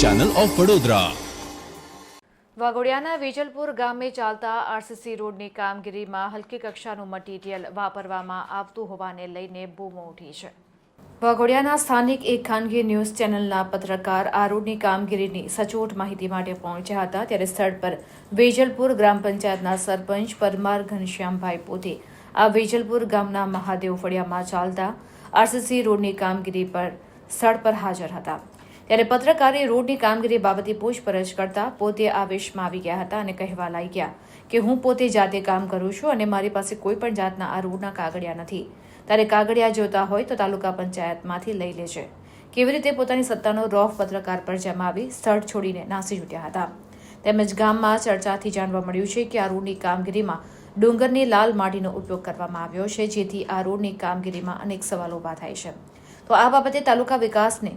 Channel of Vadodara વાઘોડિયાના વેજલપુર ગામે ચાલતા આરસીસી રોડની કામગીરીમાં હલકી કક્ષાનું મટીરીયલ વાપરવામાં આવતું હોવાને લઈને બૂમો ઉઠી છે. વાઘોડિયાના સ્થાનિક એક ખાનગી ન્યૂઝ ચેનલના પત્રકાર આ રોડની કામગીરીની સચોટ માહિતી માટે પહોંચ્યા હતા ત્યારે સ્થળ પર વેજલપુર ગ્રામ પંચાયતના સરપંચ પરમાર ઘનશ્યામભાઈ પોતે આ વેજલપુર ગામના મહાદેવ ફળિયામાં ચાલતા આરસીસી રોડની કામગીરી પર સ્થળ પર હાજર હતા. ત્યારે પત્રકારે રોડની કામગીરી બાબતે પૂછપરછ કરતા પોતે આવેશમાં આવી ગયા હતા અને કહેવા લાગ્યા કે હું પોતે જાતે કામ કરું છું અને મારી પાસે કોઈ પણ જાતના આ રોડના કાગળિયા નથી. ત્યારે કાગળિયા જોતા હોય તો તાલુકા પંચાયતમાંથી લઈ લેજે. કેવી રીતે પોતાની સત્તાનો રોફ પત્રકાર પર જમાવી સ્થળ છોડીને નાસી છૂટ્યા હતા. તેમજ ગામમાં ચર્ચાથી જાણવા મળ્યું છે કે આ રોડની કામગીરીમાં ડુંગરની લાલ માટીનો ઉપયોગ કરવામાં આવ્યો છે, જેથી આ રોડની કામગીરીમાં અનેક સવાલો ઊભા થાય છે. તો આ બાબતે તાલુકા વિકાસને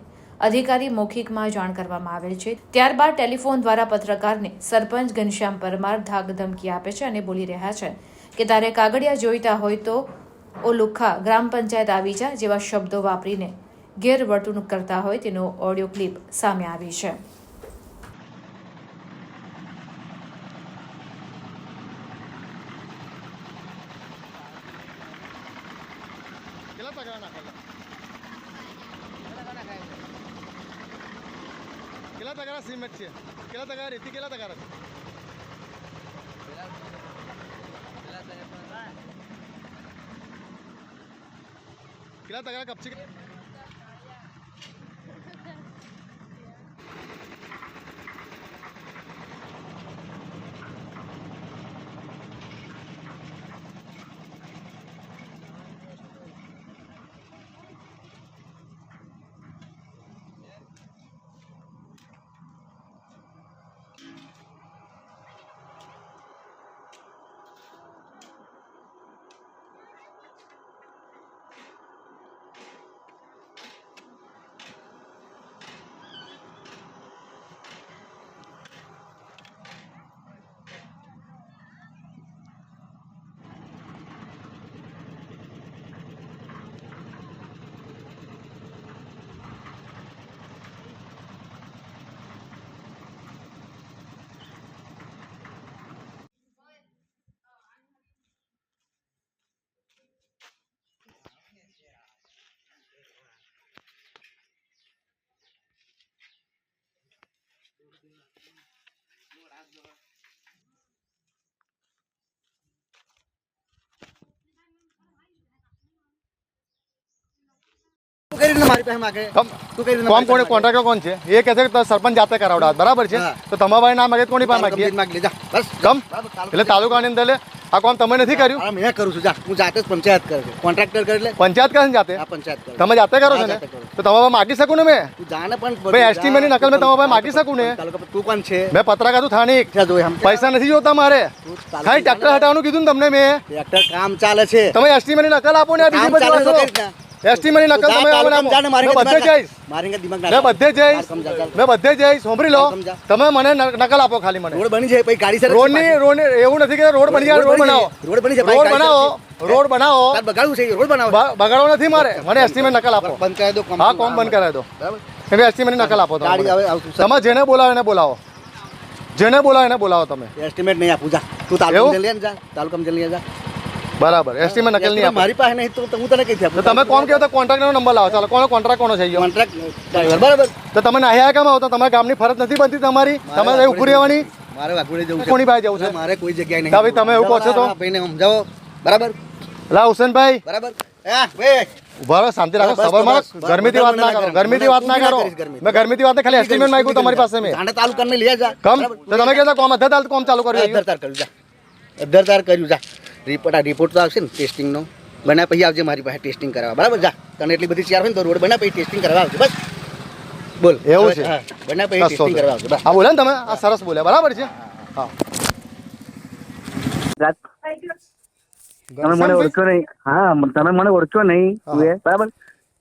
અધિકારી મૌખિકમાં જાણ કરવામાં આવેલ છે. ત્યારબાદ ટેલિફોન દ્વારા પત્રકારને સરપંચ ઘનશ્યામ પરમાર ધાક ધમકી આપે છે અને બોલી રહ્યા છે કે તારે કાગળિયા જોઈતા હોય તો ઓ લુખા ગ્રામ પંચાયત આવી જા જેવા શબ્દો વાપરીને ગેરવર્તણૂક કરતા હોય તેનો ઓડિયો ક્લિપ સામે આવી છે. કેટલા તગડા નાખેલા કેટલા તગડા સિમેન્ટ છે કેટલા તગડા રેતી કેટલા છે કેટલા કપ કપચી તું કઈ મારી પાસે માગે. તું કઈ કોણ કોણ કોન્ટ્રાક્ટર કોણ છે? એ કહે છે કે સરપંચ જાતે કરાવડાવે. બરાબર છે? તો તમારા ના માગે કોની પાસે માગીએ? માગી જા બસ. કમ તાલુકા- એટલે તાલુકાની અંદર આ કામ તમે નથી કર્યું? મેં કરું છું. જા. હું જાતે જ પંચાયત કરે છે. કોન્ટ્રાક્ટર કરે એટલે. પંચાયત કરે જાતે? આ પંચાયત કરે. તમે જાતે કરો છો ને? તો તમારા માગી શકું ને મેં? તું જાને પણ ભાઈ, estimate નકલ મેં તમારા માગી શકું ને? તું કોણ છે? મેં પત્રકાર છું આમ પૈસા નથી જોતા મારે. ખાલી ટ્રેક્ટર હટાવવાનું કીધું ને તમને મેં. ટ્રેક્ટર કામ ચાલે છે. તમે એસ્ટિમેટની નકલ આપો ને બીજું બધી એસ્ટિમેટની નકલ તમે આવો ને ને. મારી બધે જઈશ. મારી દિમાગ બધે જઈશ. મેં બધે જઈશ. સાંભળી લો. તમે મને નકલ આપો ખાલી મને. રોડ બની જાય પછી ગાડી સર રોડની રોડ એવું નથી કે રોડ બની જાય રોડ બનાવો. રોડ બની જાય, રોડ બનાવો. રોડ બનાવો. બગાડવું છે રોડ બનાવો? બગાડવો નથી મારે. મને એસ્ટિમેટ નકલ આપો. બંધ કરાવી દો હા કોમ બંધ કરાવી દો. બરાબર. એસ્ટિમેટ નકલ આપો તમે જેને બોલાવો એને બોલાવો. જેને બોલાવો એને બોલાવો તમે. એસ્ટિમેટ નહીં આપું જા. તું? તાલુકા જલ્દી જા તાલુકા જલ્દી જા બરાબર. એસ્ટિમેટ નકલ નહીં મારી પાસે નહીં તો હું તને કહી તો તમે કોણ કહો તો કોન્ટ્રાક્ટરનો નંબર લાવો. ચાલો કોનો કોન્ટ્રાક્ટ કોનો છે કોન્ટ્રાક્ટ ડ્રાઈવર બરાબર. તો તમે નાહ્યા કેમ આવો? તો તમારા ગામની ફરજ નથી બનતી તમારી? તમારે ઉભું રહેવાની? મારે વાઘોડે જવું છે. કોની પાસે જવું છે? મારે કોઈ જગ્યાએ નહીં ભાઈ તમે એવું કહો છો તો? ભાઈને સમજાવો. બરાબર? લા હુસેનભાઈ બરાબર? હા ભાઈ ઊભા શાંતિ રાખો. સબરમાં ગરમીથી વાત ના કરો. ગરમી ગરમીથી વાત ના કરો. મેં ગરમીથી વાત ખાલી એસ્ટિમેટ માંગ્યું તમારી પાસે મેં. તાલુકા ને લઈ જા કમ? તો તમે કહેતા કોમ અધર તાલ કોમ ચાલુ કર્યું અધર તાર કર્યું જા. અધર તાર કર્યું જા. રિપોર્ટ આ રિપોર્ટ તો આવશે ને ટેસ્ટિંગનો બન્યા પછી આવજે મારી પાસે ટેસ્ટિંગ કરાવવા. બરાબર? જા. તને એટલી બધી ચાર હોય ને તો રોડ બન્યા પછી ટેસ્ટિંગ કરવા આવજો. બસ. બોલ. એવું છે? બન્યા પછી ટેસ્ટિંગ કરવા આવજો. બસ. હા બોલે ને તમે. આ સરસ બોલ્યા. બરાબર છે? હા. તમે મને ઓળખ્યો નહીં. હા તમે મને ઓળખ્યો નહીં. તું એ બરાબર?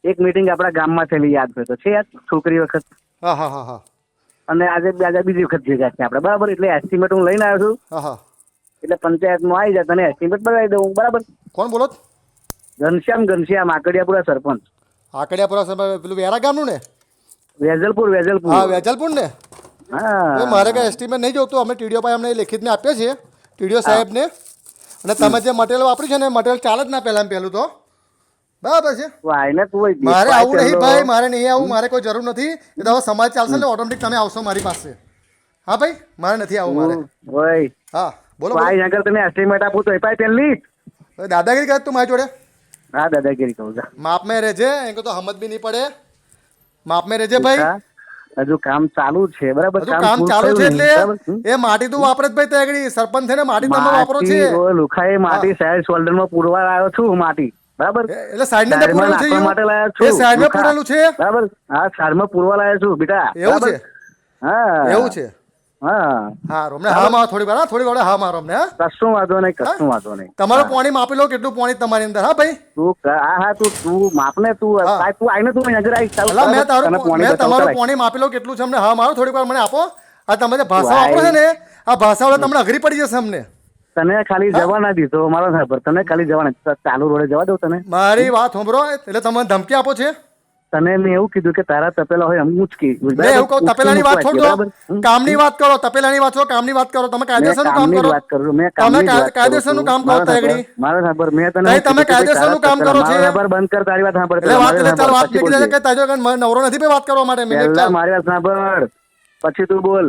એક મીટિંગ આપણા ગામમાં થયેલી યાદ હોય તો છે યાદ? છોકરી વખત? હા હા હા હા. અને આજે આજે બીજી વખત ભેગા છે આપણે. બરાબર? એટલે એસ્ટિમેટ હું લઈને આવ્યો છું. હા હા. એટલે પંચાયતમાં આવી જાય તને એસ્ટિમેટ બનાવી દઉં બરાબર? કોણ બોલો? ઘનશ્યામ ઘનશ્યામ આકડિયાપુરા સરપંચ. આકડિયાપુરા સરપંચ પેલું વેરા ગામનું ને? વેજલપુર વેજલપુર. હા વેજલપુર ને? હા. મારે કઈ એસ્ટિમેટ નહીં જોતું અમે ટીડીઓ પાસે અમને લેખિતને આપીએ છીએ ટીડીઓ સાહેબને. અને તમે જે મટીરિયલ વાપર્યું છે ને મટીરિયલ ચાલે જ ના પહેલાં પહેલું તો. બરાબર છે? મારે આવું નહીં ભાઈ મારે નહીં આવું મારે કોઈ જરૂર નથી. એ તો સમાજ ચાલશે એટલે ઓટોમેટિક તમે આવશો મારી પાસે. હા ભાઈ મારે નથી આવું મારે. હા. બોલો ભાઈ આગળ તમે એસ્ટિમેટ આપો તો એ પાય પેલી દાદાગીરી કરે તું મારી જોડે? હા દાદાગીરી કહું છું માપ મેં રહેજે એમ તો હમત બી નહીં પડે. માપ મેં રહેજે ભાઈ. હજુ કામ ચાલુ છે બરાબર કામ ચાલુ છે? એટલે એ માટી તું વાપરે જ ભાઈ ત્યાં આગળ સરપંચ થઈને માટી તમે વાપરો છે. લુખાએ માટી સાઈડ શોલ્ડરમાં પૂરવા આવ્યો છું માટી બરાબર? એટલે સાઈડ ને પૂરેલું છે માટે લાયા છું એ સાઈડમાં. પૂરેલું છે. બરાબર? હા સાઈડમાં પૂરવા લાયા છું બેટા એવું છે? હા. એવું છે? હા. હા હા તમારું પાણી માપી લો કેટલું પાણી તમારી અંદર ભાઈ? તું હા હા તું તું માપને તું તું આઈને તું નજર આવી મેં તારું મેં તમારું પાણી માપી લો કેટલું છે અમને? હા મારો થોડીક વાર મને આપો. આ તમે જે ભાષા. વાપરો છે ને આ ભાષા તમને અઘરી પડી જશે અમને. તને ખાલી જવા ના દીધો મારો સાહેબ તને ખાલી જવા ચાલુ રોડે જવા દઉં તને. મારી વાત સાંભળો એટલે તમે ધમકી આપો છે? તને મેં એવું કીધું કે તારા તપેલા હોય મેં એવું કહું તપેલાની વાત છોડો કામની વાત કરો તપેલાની વાત છો કામની વાત કરો તમે કાયદેસરનું કામ કરો. વાત કરું મેં તમે કાયદેસરનું કામ કરો મારો સાહેબ, મારો મેં તને તમે કાયદેસરનું કામ કરો છે. મારો બંધ કર તારી વાત સાંભળ એટલે વાત એટલે ચાલ વાત નીકળી જાય કે તાજો નવરો નથી પે વાત કરવા માટે મેં મારી વાત સાંભળ પછી તું બોલ.